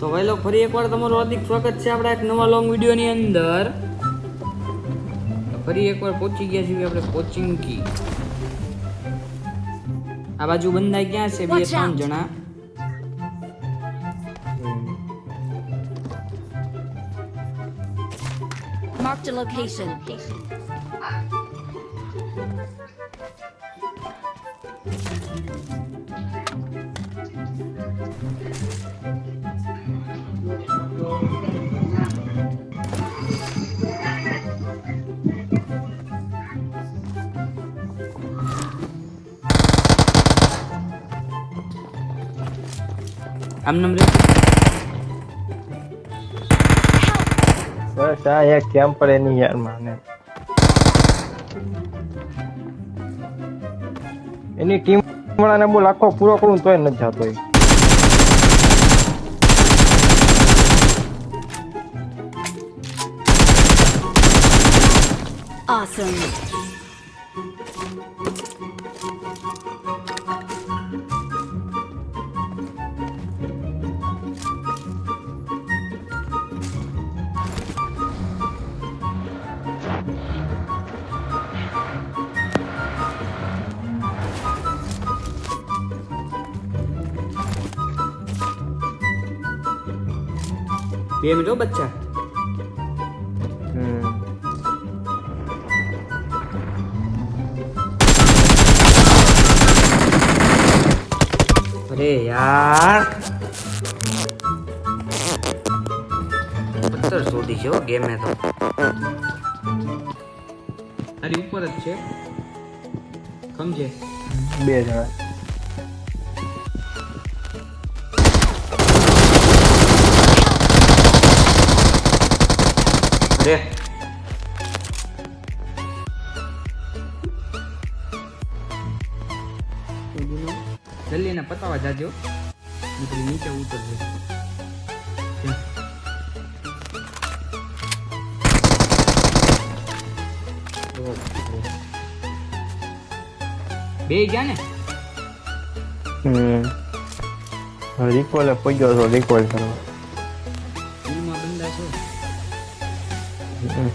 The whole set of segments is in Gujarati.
તો ભાઈ લોકો ફરી એકવાર તમારું હાર્દિક સ્વાગત છે આપણા એક નવા લોંગ વિડીયોની અંદર. ફરી એકવાર પહોંચી ગયા છીએ આપણે કોચિંગ કી આ બાજુ બંદા ક્યાં છે? બે ત્રણ જણા. Mark the location. આમ નામ રે બસ આ એક કેમ પર એની યાર મને. એની ટીમ વાળાને બોલ આખો પૂરો કરું તોય નથી જતો એ. Awesome. બે મિનિટ હો બચ્ચા. હમ. અરે યાર. પથ્થર શોધી છે હો ગેમે તો. અરે ઉપર જ છે. સમજે? બે જણા. અરે જલ્દી એને પતાવા જાજો નીકળી નીચે ઉતરજો ત્યાં. બે ગયા ને હમ રિકોલે પગ્યો હતો રિકોલ કરવા હમ.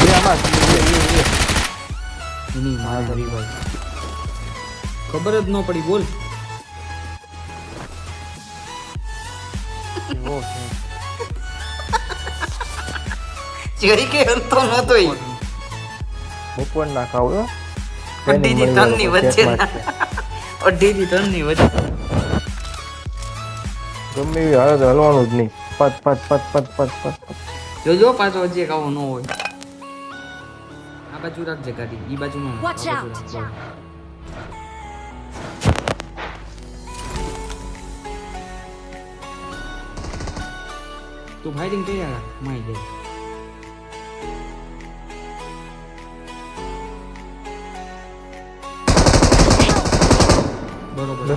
બે આમાં બે, બે, બે. એની માં ભાઈ ખબર જ ન પડી બોલ. ચરી કે અંતો નતો બપોરના ખાવ હો. અઢી થી ત્રણની વચ્ચે અઢી થી ત્રણની વચ્ચે. ગમે એવી હાલત હલવાનું જ નહીં. પત પત પત પત પત પત જો જોજો પાછો વચ્ચે ખાવું ન હોય. આ બાજુ રાખજે ગાડી ઈ બાજુ નો Watch out. તું ફાયરિંગ કર્યા રાખ, માઈ જાય બરોબર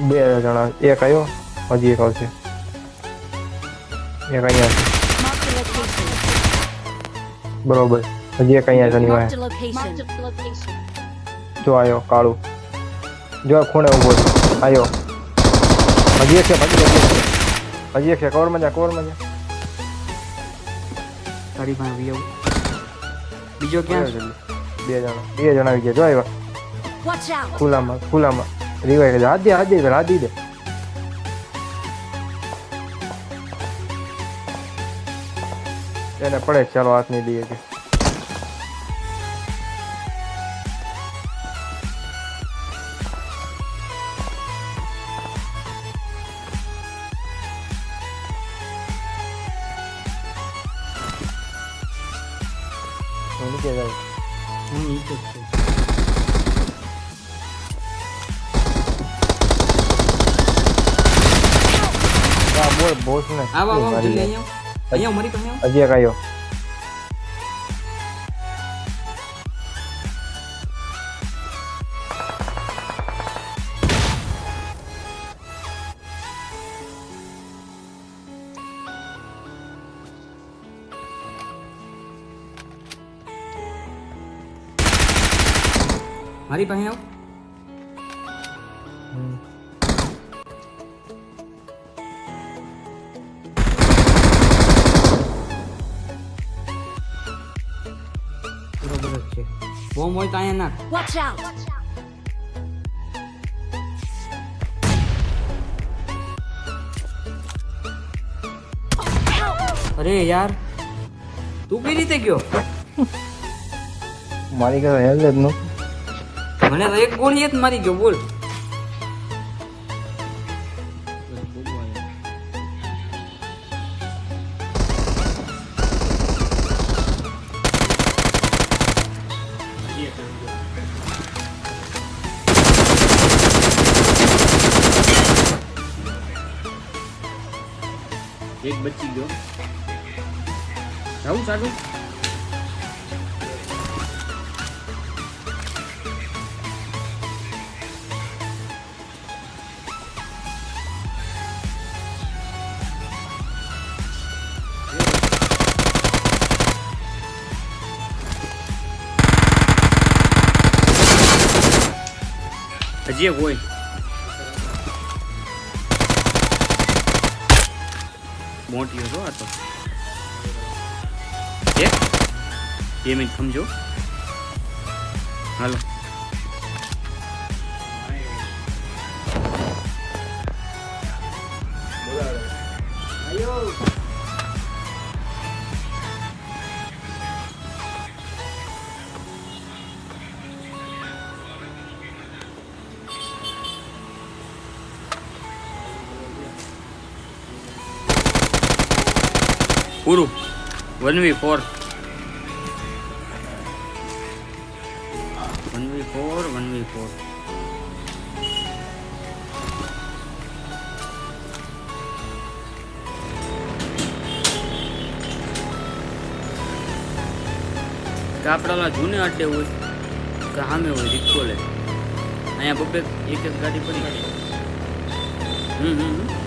બે જણા એક આવ્યો હજી એક આવશે એક અહીંયા બરોબર. હજી એક અહીંયા છે નિવાય જો આયો કાળું. જો ખૂણે ઊભો છે. આવ્યો હજી એક છે ભાગી હજી એક છે હજી એક છે કવરમાં જા કવરમાં જા. તારી પાસે આવી આવું. બીજો ક્યાં છે? બે જણા. બે જણા આવી ગયા. જો આવ્યા. ખુલ્લામાં ખુલ્લામાં. રિવાય હાથ દે હાથ દે હાથ દે. એને પડે ચાલો હાથ નહીં દઈએ કે બોલ બોસ ને. આવ આવ જલ્દી અહીંયા. અહીંયા મારી. હજી એક આવ્યો મારી પાસે આવ બરોબર જ છે બોમ્બ હોય તો અહીંયા નાખ વોચ આઉટ અરે યાર તું કઈ રીતે ગયો? મારી ઘરે હેલ્થ જ નું. મને તો એક ગોળી જ મારી ગયો બોલ. બચી ગયો જાઉં સાડું હજી એક હોય મોટી હતો આ તો એક બે મિનિટ સમજો હાલો one V four. One V four, one V four. કાપડાલા જૂને અડે હોય કે સામે હોય રિક્ષો લે. અહીંયા બબ્બે એક એક ગાડી પડી. હમ હમ.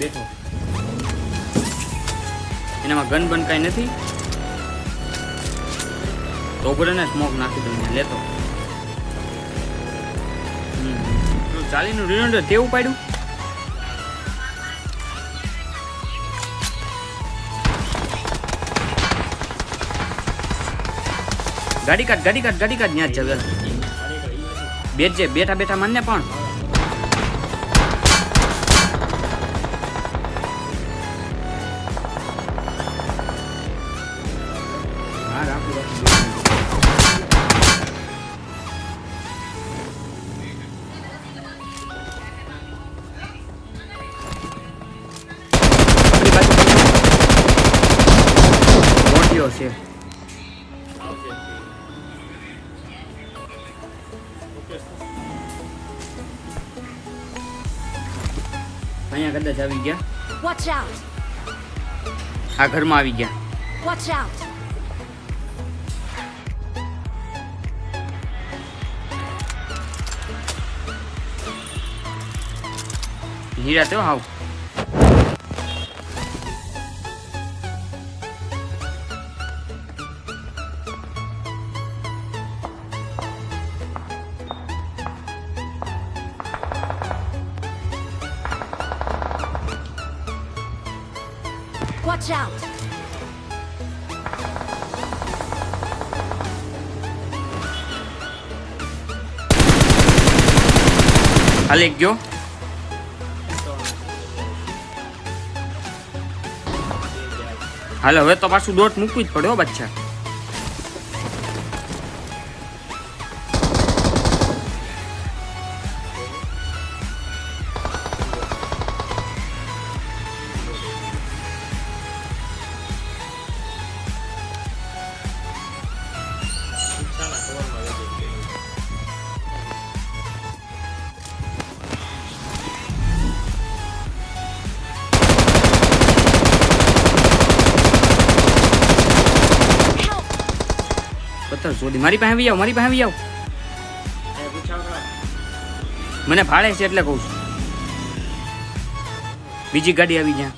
બેઠો. એનામાં ગન બન કાંઈ નથી. તો પડે ને સ્મોક નાખી દઉં લેતો. ચાલીનું રિનોડર તેવું પાડ્યું? ગાડી કાઢ ગાડી કાઢ ગાડી કાઢ. ત્યાં જ જવે. બેઠજે, બેઠા બેઠા માનને પણ. અહીંયા કદાચ આવી ગયા. વોચ આઉટ આ ઘરમાં આવી ગયા. વોચ આઉટ હીરા તો હાવ. Watch out! Alec ગયો હાલ હવે તો પાછું દોટ મૂકવી જ પડે હો બચ્ચા પથ્થર શોધી મારી પાસે આવી આવો, મારી પાસે આવી જાવ મને ફાળે છે એટલે કહું છું. બીજી ગાડી આવી જ્યાં.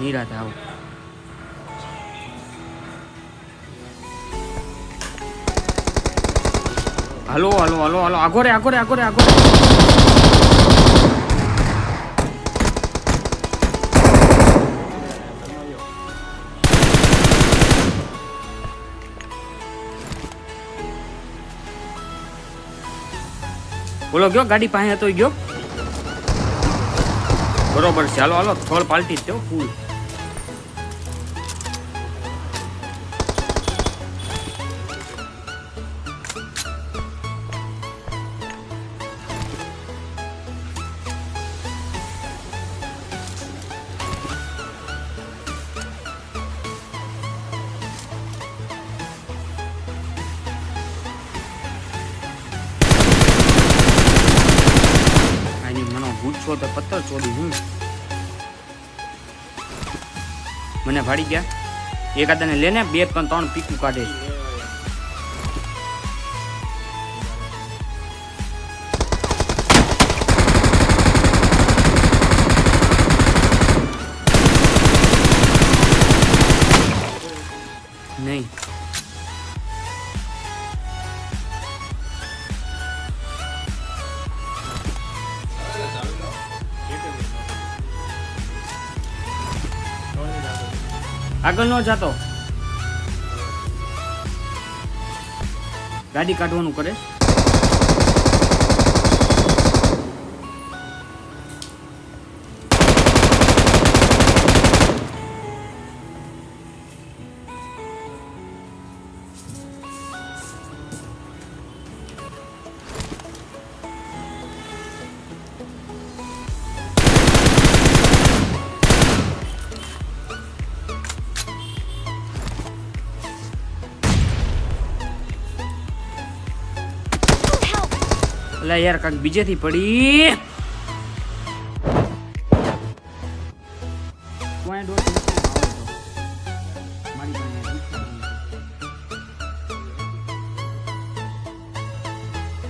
નિરાત આવો. હાલો હાલો હાલો હાલો. આગો રે આગો રે આગો રે આગો રે બોલો ગયો ગાડી પાસે હતો ગયો? બરોબર હાલો હાલો થોડ પાલટી જ તેઓ ફૂલ. ગુચ્છો તો પત્તર ચોરી હું? મને ભાડી ગયા. એકાદાને લેને બે ત્રણ ત્રણ પીકું કાઢે. છે. નહીં. આગળ ન જાતો. ગાડી કાઢવાનું કરે. એટલે યાર કાંઈક બીજેથી પડી.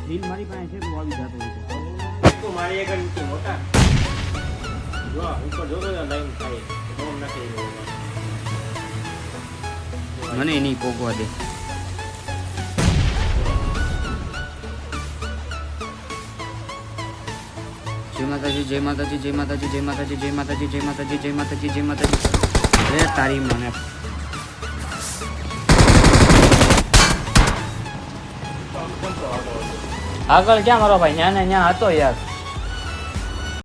દિલ મારી પાસે છે? મારી મોટા. જો ઉપર જોતો લાઈન મને એની પોગવા દે. જય માતાજી જય માતાજી જય માતાજી જય માતાજી જય માતાજી જય માતાજી જય માતાજી જય માતાજી. રે તારી મને. આગળ ક્યાં મારો ભાઈ? ન્યા ને ન્યા હતો યાર.